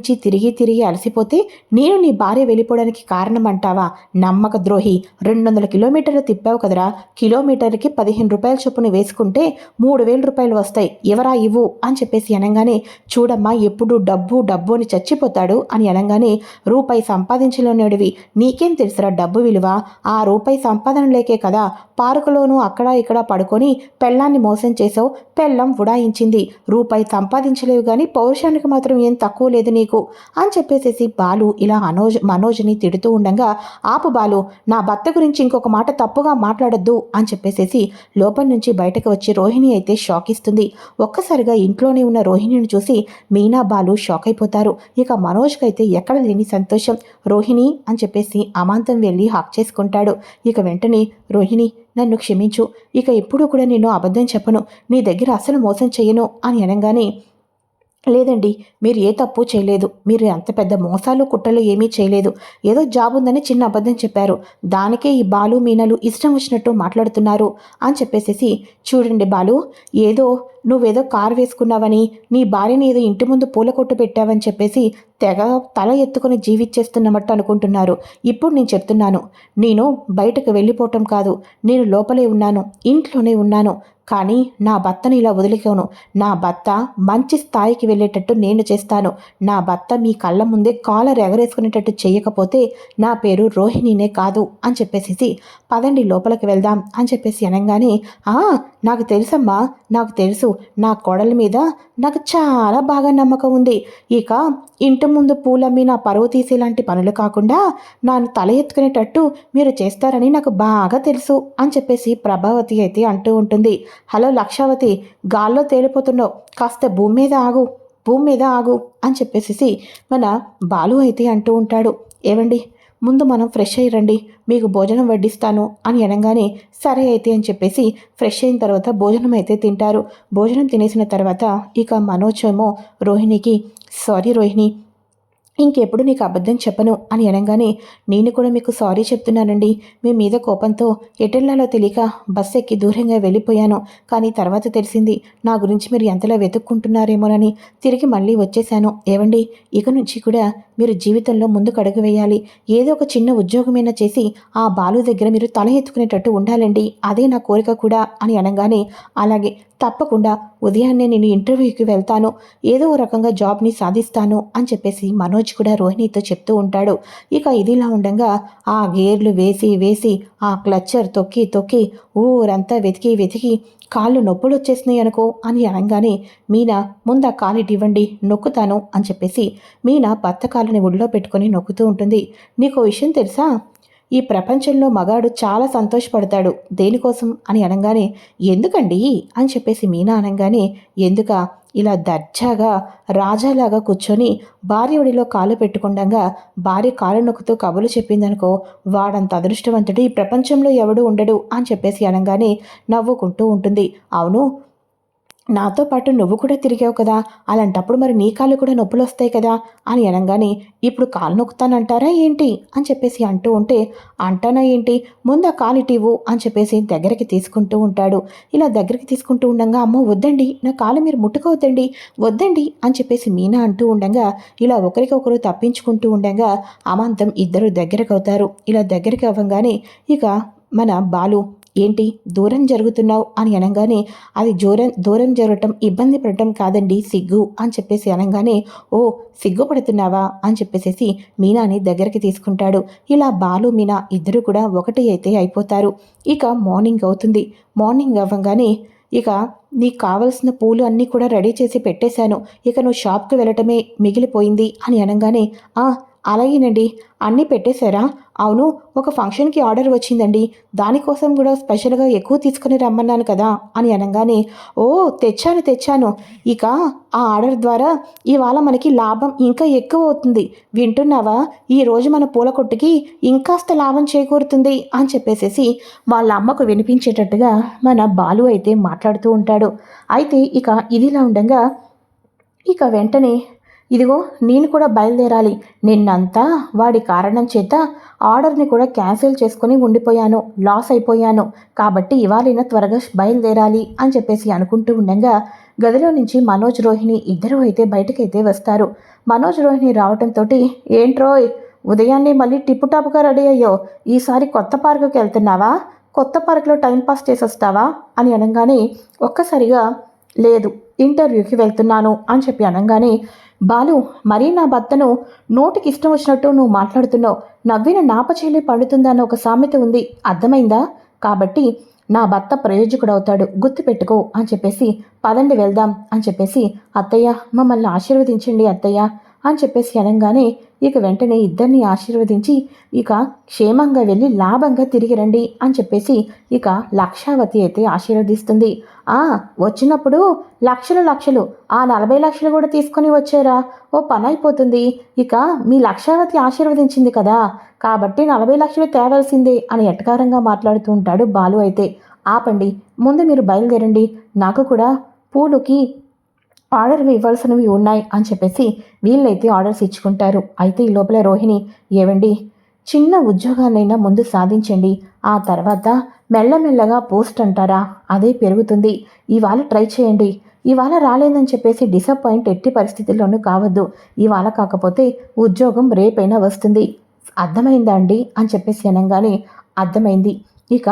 నుంచి తిరిగి తిరిగి అలసిపోతే నేను నీ భార్య వెళ్ళిపోవడానికి కారణం అంటావా నమ్మక ద్రోహి. రెండు వందల కిలోమీటర్లు తిప్పావు కదరా. కిలోమీటర్కి పదిహేను రూపాయల చొప్పున వేసుకుంటే మూడు వేల రూపాయలు వస్తాయి. ఎవరా ఇవ్వు? అని చెప్పేసి అనగానే చూడమ్మా ఎప్పుడు డబ్బు డబ్బు అని చచ్చిపోతాడు అని అనగానే రూపాయి సంపాదించలేనిడివి నీకేం తెలుసురా డబ్బు విలువ? ఆ రూపాయి సంపాదన లేకే కదా. పార్కులోనూ అక్కడ ఇక్కడ పడుకొని పెళ్ళాన్ని మోసం చేసావు పెళ్ళం ఉడాయించింది. రూపాయి సంపాదించలేవు కానీ పౌరుషానికి మాత్రం ఏం తక్కువ లేదు నీకు. అని చెప్పేసేసి బాలు ఇలా అనోజ్ మనోజ్ని తిడుతూ ఉండగా ఆపు బాలు నా భర్త గురించి ఇంకొక మాట తప్పుగా మాట్లాడొద్దు అని చెప్పేసేసి లోపల నుంచి బయటకు వచ్చి రోహిణి అయితే షాక్ ఇస్తుంది ఒక్కసారిగా ఇంట్లోనే ఉన్న రోహిణిని చూసి మీనా బాలు షాక్ అయిపోతారు ఇక మనోజ్కి అయితే ఎక్కడ లేని సంతోషం. రోహిణి అని చెప్పేసి అమాంతం వెళ్ళి హాక్ చేసుకుంటాడు. ఇక వెంటనే రోహిణి నన్ను క్షమించు. ఇక ఎప్పుడూ కూడా నేను అబద్ధం చెప్పను. నీ దగ్గర అసలు మోసం చేయను అని అనగానే లేదండి మీరు ఏ తప్పు చేయలేదు. మీరు అంత పెద్ద మోసాలు కుట్రలు ఏమీ చేయలేదు. ఏదో జాబ్ ఉందని చిన్న అబద్ధం చెప్పారు. దానికే ఈ బాలు మీనలు ఇష్టం వచ్చినట్టు మాట్లాడుతున్నారు అని చెప్పేసేసి చూడండి బాలు ఏదో నువ్వేదో కారు వేసుకున్నావని నీ భార్యని ఏదో ఇంటి ముందు పూల కొట్టు పెట్టావని చెప్పేసి తెగ తల ఎత్తుకొని జీవిచ్చేస్తున్నమట్టు అనుకుంటున్నారు. ఇప్పుడు నేను చెప్తున్నాను నేను బయటకు వెళ్ళిపోవటం కాదు. నేను లోపలే ఉన్నాను ఇంట్లోనే ఉన్నాను. కానీ నా భర్తని ఇలా వదిలికోను. నా భర్త మంచి స్థాయికి వెళ్ళేటట్టు నేను చేస్తాను. నా భర్త మీ కళ్ళ ముందే కాలర్ ఎగరేసుకునేటట్టు చేయకపోతే నా పేరు రోహిణినే కాదు అని చెప్పేసి పదండి లోపలికి వెళ్దాం అని చెప్పేసి అనగానే ఆ నాకు తెలుసమ్మా నాకు తెలుసు. నా కోడల మీద నాకు చాలా బాగా నమ్మకం ఉంది. ఇక ఇంటి ముందు పూలమ్మి నా పరువు తీసేలాంటి పనులు కాకుండా నాను తల ఎత్తుకునేటట్టు మీరు చేస్తారని నాకు బాగా తెలుసు అని చెప్పేసి ప్రభావతి అయితే అంటూ ఉంటుంది. హలో లక్షావతి గాల్లో తేలిపోతున్నావు. కాస్త భూమి మీద ఆగు భూమి మీద ఆగు అని చెప్పేసి మన బాలు అయితే అంటూ ఉంటాడు. ఏవండి? ముందు మనం ఫ్రెష్ అయ్యి రండి మీకు భోజనం వడ్డిస్తాను అని అనగానే సరే అయితే అని చెప్పేసి ఫ్రెష్ అయిన తర్వాత భోజనం అయితే తింటారు. భోజనం తినేసిన తర్వాత ఇక మనోజ్ ఏమో రోహిణికి సారీ రోహిణి ఇంకెప్పుడు నీకు అబద్ధం చెప్పను అని అనగానే నేను కూడా మీకు సారీ చెప్తున్నానండి. మీ మీద కోపంతో ఎటెళ్ళాలో తెలియక బస్ ఎక్కి దూరంగా వెళ్ళిపోయాను. కానీ తర్వాత తెలిసింది నా గురించి మీరు ఎంతలా వెతుక్కుంటున్నారేమోనని. తిరిగి మళ్ళీ వచ్చేశాను. ఏవండి ఇక నుంచి కూడా మీరు జీవితంలో ముందుకు అడుగు వేయాలి. ఏదో ఒక చిన్న ఉద్యోగమైనా చేసి ఆ బాలు దగ్గర మీరు తల ఎత్తుకునేటట్టు ఉండాలండి. అదే నా కోరిక కూడా అని అనగానే అలాగే తప్పకుండా ఉదయాన్నే నేను ఇంటర్వ్యూకి వెళ్తాను ఏదో రకంగా జాబ్ని సాధిస్తాను అని చెప్పేసి మనోజ్ కూడా రోహిణితో చెప్తూ ఉంటాడు. ఇక ఇదిలా ఉండగా ఆ గేర్లు వేసి వేసి ఆ క్లచ్చర్ తొక్కి తొక్కి ఊరంతా వెతికి వెతికి కాళ్ళు నొప్పులు వచ్చేసినాయి అనుకో అని అనగానే మీనా ముంద కాలిటి ఇవ్వండి నొక్కుతాను అని చెప్పేసి మీనా భర్త కాళ్ళని ఒడిలో పెట్టుకొని నొక్కుతూ ఉంటుంది. నీకు విషయం తెలుసా? ఈ ప్రపంచంలో మగాడు చాలా సంతోషపడతాడు. దేనికోసం? అని అనగానే ఎందుకండి? అని చెప్పేసి మీనా అనగానే ఎందుక? ఇలా దర్జాగా రాజాలాగా కూర్చొని భార్య ఒడిలో కాలు పెట్టుకుండగా భార్య కాలు నొక్కుతూ కబులు చెప్పిందనుకో వాడంత అదృష్టవంతుడు ఈ ప్రపంచంలో ఎవడు ఉండడు అని చెప్పేసి అనగానే నవ్వుకుంటూ ఉంటుంది. అవును నాతో పాటు నువ్వు కూడా తిరిగావు కదా. అలాంటప్పుడు మరి నీ కాళ్ళు కూడా నొప్పులు వస్తాయి కదా. అని అనగానే ఇప్పుడు కాలు నొక్కుతానంటారా ఏంటి? అని చెప్పేసి అంటూ ఉంటే అంటానా ఏంటి? ముందు ఆ కాలు ఇటీవు అని చెప్పేసి దగ్గరికి తీసుకుంటూ ఉంటాడు. ఇలా దగ్గరికి తీసుకుంటూ ఉండగా అమ్మో వద్దండి నా కాలు మీరు ముట్టుకోవద్దండి వద్దండి అని చెప్పేసి మీనా అంటూ ఉండగా ఇలా ఒకరికొకరు తప్పించుకుంటూ ఉండగా అమాంతం ఇద్దరు దగ్గరకు అవుతారు ఇలా దగ్గరికి అవ్వగానే ఇక మన బాలు ఏంటి? దూరం జరుగుతున్నావు అని అనగానే అది దూరం దూరం జరగటం ఇబ్బంది పడటం కాదండి సిగ్గు అని చెప్పేసి అనగానే ఓ సిగ్గుపడుతున్నావా అని చెప్పేసి మీనాని దగ్గరికి తీసుకుంటాడు. ఇలా బాలు మీనా ఇద్దరు కూడా ఒకటి అయితే అయిపోతారు. ఇక మార్నింగ్ అవుతుంది. మార్నింగ్ అవ్వగానే ఇక నీకు కావలసిన పూలు అన్నీ కూడా రెడీ చేసి పెట్టేశాను. ఇక నువ్వు షాప్కి వెళ్ళటమే మిగిలిపోయింది అని అనగానే ఆ అలాగేనండి. అన్నీ పెట్టేశారా? అవును ఒక ఫంక్షన్కి ఆర్డర్ వచ్చిందండి. దానికోసం కూడా స్పెషల్గా ఎక్కువ తీసుకుని రమ్మన్నాను కదా అని అనగానే ఓ తెచ్చాను తెచ్చాను. ఇక ఆ ఆర్డర్ ద్వారా ఇవాళ మనకి లాభం ఇంకా ఎక్కువ అవుతుంది. వింటున్నావా? ఈరోజు మన పూల కొట్టుకి ఇంకాస్త లాభం చేకూరుతుంది అని చెప్పేసేసి వాళ్ళ అమ్మకు వినిపించేటట్టుగా మన బాలు అయితే మాట్లాడుతూ ఉంటాడు. అయితే ఇక ఇదిలా ఉండగా ఇక వెంటనే ఇదిగో నేను కూడా బయలుదేరాలి. నిన్నంతా వాడి కారణం చేత ఆర్డర్ని కూడా క్యాన్సిల్ చేసుకుని ఉండిపోయాను. లాస్ అయిపోయాను. కాబట్టి ఇవాళైనా త్వరగా బయలుదేరాలి అని చెప్పేసి అనుకుంటూ ఉండగా గదిలో నుంచి మనోజ్ రోహిణి ఇద్దరూ అయితే బయటకైతే వస్తారు. మనోజ్ రోహిణి రావటంతో ఏంట్రోయ్ ఉదయాన్నే మళ్ళీ టిప్పుటాపుగా రెడీ అయ్యో ఈసారి కొత్త పార్కుకి వెళ్తున్నావా? కొత్త పార్క్లో టైంపాస్ చేసి వస్తావా అని అనగానే ఒక్కసారిగా లేదు ఇంటర్వ్యూకి వెళ్తున్నాను అని చెప్పి అనగానే బాలు మరీ నా భర్తను నోటికి ఇష్టం వచ్చినట్టు నువ్వు మాట్లాడుతున్నావు. నవ్విన నాపచేలి పండుతుందన్న ఒక సామెత ఉంది. అర్థమైందా? కాబట్టి నా భర్త ప్రయోజకుడు అవుతాడు గుర్తుపెట్టుకో అని చెప్పేసి పదండి వెళ్దాం అని చెప్పేసి అత్తయ్య మమ్మల్ని ఆశీర్వదించండి అత్తయ్య. అని చెప్పేసి అనగానే ఇక వెంటనే ఇద్దరిని ఆశీర్వదించి ఇక క్షేమంగా వెళ్ళి లాభంగా తిరిగి రండి అని చెప్పేసి ఇక లక్షావతి అయితే ఆశీర్వదిస్తుంది. ఆ వచ్చినప్పుడు లక్షలు లక్షలు ఆ నలభై లక్షలు కూడా తీసుకొని వచ్చారా? ఓ పని అయిపోతుంది. ఇక మీ లక్షావతి ఆశీర్వదించింది కదా. కాబట్టి నలభై లక్షలు తేవాల్సిందే అని ఎటకారంగా మాట్లాడుతూ ఉంటాడు బాలు అయితే. ఆపండి ముందు మీరు బయలుదేరండి. నాకు కూడా పూలుకి ఆర్డర్ ఇవ్వాల్సినవి ఉన్నాయి అని చెప్పేసి వీళ్ళైతే ఆర్డర్స్ ఇచ్చుకుంటారు. అయితే ఈ లోపల రోహిణి ఏవండి చిన్న ఉద్యోగాన్నైనా ముందు సాధించండి. ఆ తర్వాత మెల్లమెల్లగా పోస్ట్ అంటారా? అదే పెరుగుతుంది. ఇవాళ ట్రై చేయండి. ఇవాళ రాలేదని చెప్పేసి డిసప్పాయింట్ ఎట్టి పరిస్థితుల్లోనూ కావద్దు. ఇవాళ కాకపోతే ఉద్యోగం రేపైనా వస్తుంది. అర్థమైందా అండి? అని చెప్పేసి అనగానే అర్థమైంది. ఇక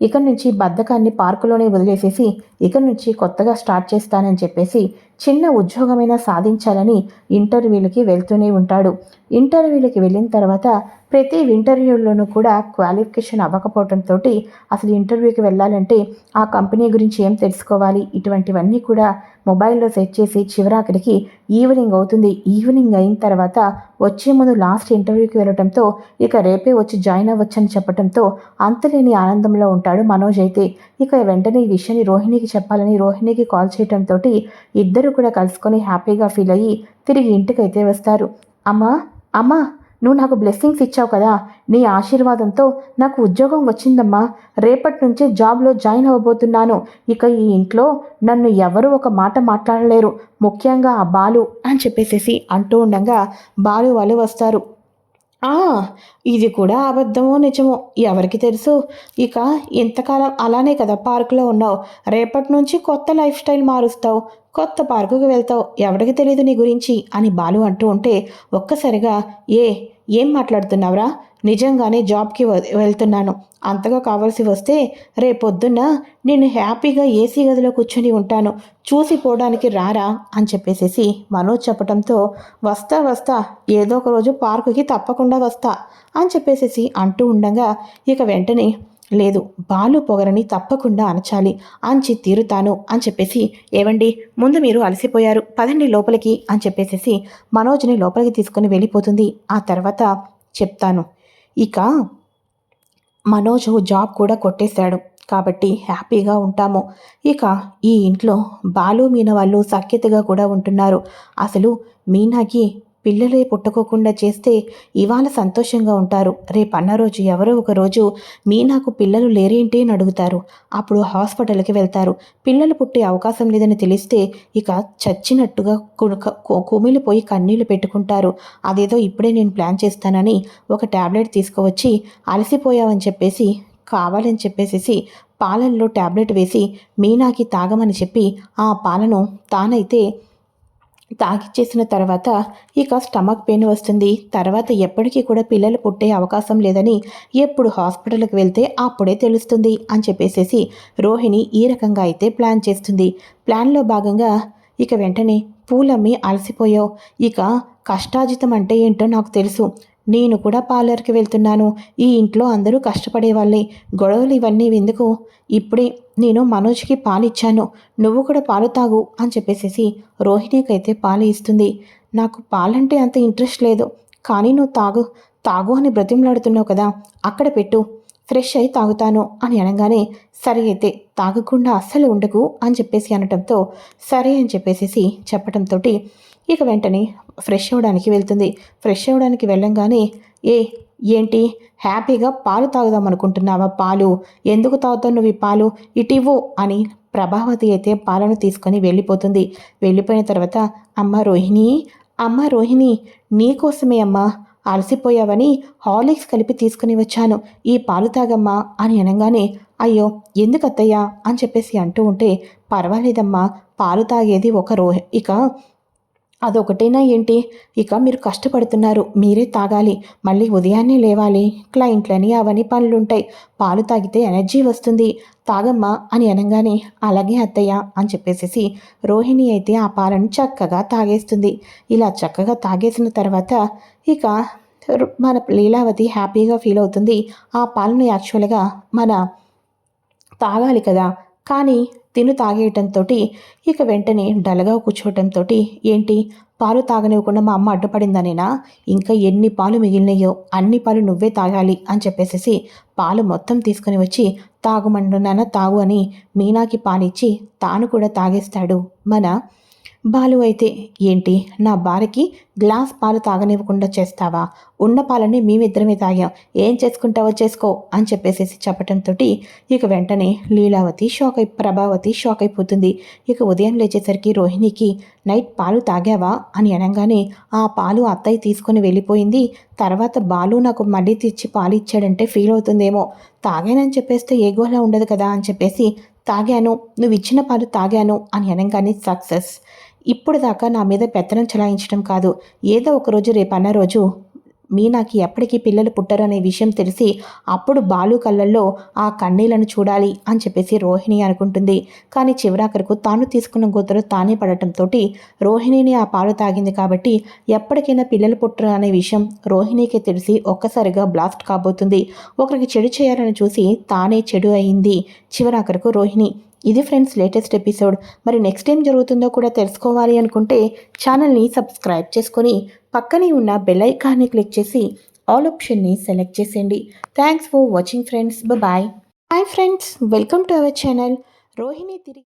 ఇక నుంచి బద్ధకాన్ని పార్కులోనే వదిలేసేసి ఇక నుంచి కొత్తగా స్టార్ట్ చేస్తానని చెప్పేసి చిన్న ఉద్యోగమైనా సాధించాలని ఇంటర్వ్యూలకి వెళ్తూనే ఉంటాడు. ఇంటర్వ్యూలకి వెళ్ళిన తర్వాత ప్రతి ఇంటర్వ్యూలోనూ కూడా క్వాలిఫికేషన్ అవ్వకపోవడంతో అసలు ఇంటర్వ్యూకి వెళ్ళాలంటే ఆ కంపెనీ గురించి ఏం తెలుసుకోవాలి? ఇటువంటివన్నీ కూడా మొబైల్లో సెట్ చేసి చివరాఖరికి ఈవినింగ్ అవుతుంది. ఈవినింగ్ అయిన తర్వాత వచ్చే ముందు లాస్ట్ ఇంటర్వ్యూకి వెళ్ళడంతో ఇక రేపే వచ్చి జాయిన్ అవ్వచ్చని చెప్పడంతో అంతలేని ఆనందంలో ఉంటాడు మనోజ్ అయితే. ఇక వెంటనే ఈ విషయాన్ని రోహిణికి చెప్పాలని రోహిణికి కాల్ చేయడంతో ఇద్దరు కూడా కలుసుకొని హ్యాపీగా ఫీల్ అయ్యి తిరిగి ఇంటికైతే వస్తారు. అమ్మా అమ్మా నువ్వు నాకు బ్లెస్సింగ్స్ ఇచ్చావు కదా. నీ ఆశీర్వాదంతో నాకు ఉద్యోగం వచ్చిందమ్మా. రేపటి నుంచే జాబ్లో జాయిన్ అవ్వబోతున్నాను. ఇక ఈ ఇంట్లో నన్ను ఎవరు ఒక మాట మాట్లాడలేరు. ముఖ్యంగా ఆ బాలు అని చెప్పేసేసి అంటూ ఉండగా బాలు వాళ్ళు వస్తారు. ఇది కూడా అబద్ధమో నిజమో ఎవరికి తెలుసు? ఇక ఇంతకాలం అలానే కదా పార్కులో ఉన్నావు. రేపటి నుంచి కొత్త లైఫ్ స్టైల్ మారుస్తావు. కొత్త పార్కుకి వెళ్తావు. ఎవరికి తెలియదు నీ గురించి అని బాలు అంటూ ఉంటే ఒక్కసారిగా ఏ ఏం మాట్లాడుతున్నావురా? నిజంగానే జాబ్కి వెళ్తున్నాను. అంతగా కావాల్సి వస్తే రేపొద్దున్న నేను హ్యాపీగా ఏసీ గదిలో కూర్చొని ఉంటాను. చూసిపోవడానికి రారా? అని చెప్పేసేసి మనోజ్ చెప్పడంతో వస్తా వస్తా ఏదో ఒక రోజు పార్కుకి తప్పకుండా వస్తా అని చెప్పేసేసి అంటూ ఉండగా ఇక వెంటనే లేదు బాలు పొగరని తప్పకుండా అనచాలి అంచి తీరుతాను అని చెప్పేసి ఏవండి ముందు మీరు అలసిపోయారు పదండి లోపలికి అని చెప్పేసేసి మనోజ్ని లోపలికి తీసుకుని వెళ్ళిపోతుంది. ఆ తర్వాత చెప్తాను. ఇక మనోజ్ జాబ్ కూడా కొట్టేశాడు. కాబట్టి హ్యాపీగా ఉంటాము. ఇక ఈ ఇంట్లో బాలు మీన వాళ్ళు సఖ్యతగా కూడా ఉంటున్నారు. అసలు మీనాకి పిల్లలే పుట్టుకోకుండా చేస్తే ఇవాళ సంతోషంగా ఉంటారు. రేపన్న రోజు ఎవరో ఒక రోజు మీ నాకు పిల్లలు లేరేంటి అని అడుగుతారు. అప్పుడు హాస్పిటల్కి వెళ్తారు. పిల్లలు పుట్టే అవకాశం లేదని తెలిస్తే ఇక చచ్చినట్టుగా కుమిలిపోయి కన్నీళ్ళు పెట్టుకుంటారు. అదేదో ఇప్పుడే నేను ప్లాన్ చేస్తానని ఒక ట్యాబ్లెట్ తీసుకువచ్చి అలసిపోయావని చెప్పేసి కావాలని చెప్పేసేసి పాలల్లో ట్యాబ్లెట్ వేసి మీనాకి తాగమని చెప్పి ఆ పాలను తానైతే తాగిచ్చేసిన తర్వాత ఇక స్టమక్ పెయిన్ వస్తుంది. తర్వాత ఎప్పటికీ కూడా పిల్లలు పుట్టే అవకాశం లేదని ఎప్పుడు హాస్పిటల్కి వెళ్తే అప్పుడే తెలుస్తుంది అని చెప్పేసేసి రోహిణి ఈ రకంగా అయితే ప్లాన్ చేస్తుంది. ప్లాన్లో భాగంగా ఇక వెంటనే పూలమ్మి అలసిపోయావు. ఇక కష్టాజితం అంటే ఏంటో నాకు తెలుసు. నేను కూడా పార్లర్కి వెళ్తున్నాను. ఈ ఇంట్లో అందరూ కష్టపడేవాళ్ళే. గొడవలు ఇవన్నీ ఎందుకు? ఇప్పుడే నేను మనోజ్కి పాలిచ్చాను. నువ్వు కూడా పాలు తాగు అని చెప్పేసేసి రోహిణికైతే పాలు ఇస్తుంది. నాకు పాలంటే అంత ఇంట్రెస్ట్ లేదు. కానీ నువ్వు తాగు. తాగు అని బ్రతిమలాడుతున్నావు కదా. అక్కడ పెట్టు. ఫ్రెష్ అయి తాగుతాను అని అనగానే సరే అయితే తాగకుండా అస్సలు ఉండకు అని చెప్పేసి అనటంతో సరే అని చెప్పేసి చెప్పడంతో ఇక వెంటనే ఫ్రెష్ అవ్వడానికి వెళ్తుంది. ఫ్రెష్ అవ్వడానికి వెళ్ళంగానే ఏ ఏంటి? హ్యాపీగా పాలు తాగుదాం అనుకుంటున్నావా పాలు? ఎందుకు తాగుతావు నువ్వు ఈ పాలు? ఇటివ్వు అని ప్రభావతి అయితే పాలను తీసుకొని వెళ్ళిపోతుంది. వెళ్ళిపోయిన తర్వాత అమ్మ రోహిణి అమ్మ రోహిణి నీకోసమే అమ్మా. అలసిపోయావని హార్లిక్స్ కలిపి తీసుకుని వచ్చాను. ఈ పాలు తాగమ్మా అని అనగానే అయ్యో ఎందుకు అత్తయ్యా అని చెప్పేసి అంటూ ఉంటే పర్వాలేదమ్మా. పాలు తాగేది ఒక రోహి ఇక అదొకటేనా ఏంటి? ఇక మీరు కష్టపడుతున్నారు మీరే తాగాలి మళ్ళీ ఉదయాన్నే లేవాలి. క్లయింట్లని అవన్నీ పనులుంటాయి. పాలు తాగితే ఎనర్జీ వస్తుంది. తాగమ్మా అని అనగానే అలాగే అత్తయ్య అని చెప్పేసేసి రోహిణి అయితే ఆ పాలను చక్కగా తాగేస్తుంది. ఇలా చక్కగా తాగేసిన తర్వాత ఇక మన లీలావతి హ్యాపీగా ఫీల్ అవుతుంది. ఆ పాలను యాక్చువల్గా మన తాగాలి కదా. కానీ తిను తాగేయటంతో ఇక వెంటనే డల్గా కూర్చోవటంతో ఏంటి? పాలు తాగనివ్వకుండా మా అమ్మ అడ్డుపడిందనేనా ఇంకా ఎన్ని పాలు మిగిలినాయో అన్ని పాలు నువ్వే తాగాలి అని చెప్పేసేసి పాలు మొత్తం తీసుకుని వచ్చి తాగుమంటున్నానా తాగు అని మీనాకి పాలిచ్చి తాను కూడా తాగేస్తాడు. మన బాలు అయితే ఏంటి నా భార్యకి గ్లాస్ పాలు తాగనివ్వకుండా చేస్తావా? ఉన్న పాలని మేమిద్దరమే తాగాం. ఏం చేసుకుంటావో చేసుకో అని చెప్పేసేసి చెప్పటంతో ఇక వెంటనే లీలావతి షాక్ అయి ప్రభావతి షాక్ అయిపోతుంది. ఇక ఉదయం లేచేసరికి రోహిణికి నైట్ పాలు తాగావా? అని అనగానే ఆ పాలు అత్తయ్య తీసుకొని వెళ్ళిపోయింది. తర్వాత బాలు నాకు మళ్ళీ తెచ్చి పాలు ఇచ్చాడంటే ఫీల్ అవుతుందేమో. తాగానని చెప్పేస్తే ఏ ఉండదు కదా అని చెప్పేసి తాగాను. నువ్వు ఇచ్చిన పాలు తాగాను అని అనగానే సక్సెస్. ఇప్పుడు దాకా నా మీద పెత్తనం చలాయించడం కాదు. ఏదో ఒక రోజు రేపన్న రోజు మీనాకి ఎప్పటికీ పిల్లలు పుట్టరు అనే విషయం తెలిసి అప్పుడు బాలు కళ్ళల్లో ఆ కన్నీళ్ళను చూడాలి అని చెప్పేసి రోహిణి అనుకుంటుంది. కానీ చివరాఖరకు తాను తీసుకున్న గోతలు తానే పడటంతో రోహిణిని ఆ పాలు తాగింది కాబట్టి ఎప్పటికైనా పిల్లలు పుట్టరు అనే విషయం రోహిణికి తెలిసి ఒక్కసారిగా బ్లాస్ట్ కాబోతుంది. ఒకరికి చెడు చేయాలని చూసి తానే చెడు అయింది చివరాఖరకు రోహిణి. ఇది ఫ్రెండ్స్ లేటెస్ట్ ఎపిసోడ్. మరి నెక్స్ట్ ఏం జరుగుతుందో కూడా తెలుసుకోవాలి అనుకుంటే ఛానల్ని సబ్స్క్రైబ్ చేసుకొని పక్కనే ఉన్న బెల్ ఐకాన్ని క్లిక్ చేసి ఆల్ ఆప్షన్ని సెలెక్ట్ చేసేయండి. Thanks for watching friends. Bye hi friends welcome to our channel. Rohini తిరిగి